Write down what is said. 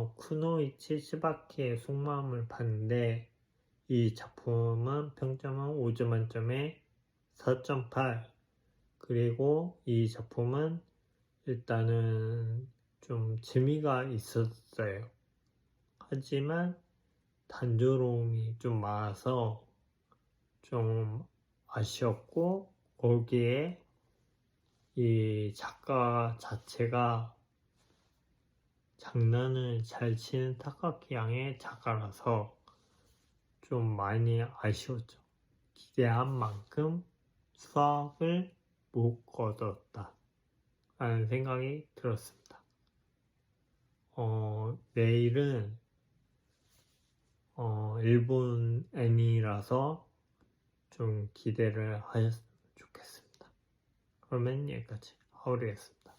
어, 쿠노이치 시바키의 속마음을 봤는데 이 작품은 평점은 5점 만점에 4.8 그리고 이 작품은 일단은 좀 재미가 있었어요. 하지만 단조로움이 좀 많아서 좀 아쉬웠고 거기에 이 작가 자체가 장난을 잘 치는 타카키 양의 작가라서 좀 많이 아쉬웠죠. 기대한 만큼 수학을 못 거뒀다. 라는 생각이 들었습니다. 어, 내일은 어, 일본 애니라서 좀 기대를 하셨으면 좋겠습니다. 그러면 여기까지 하울이었습니다.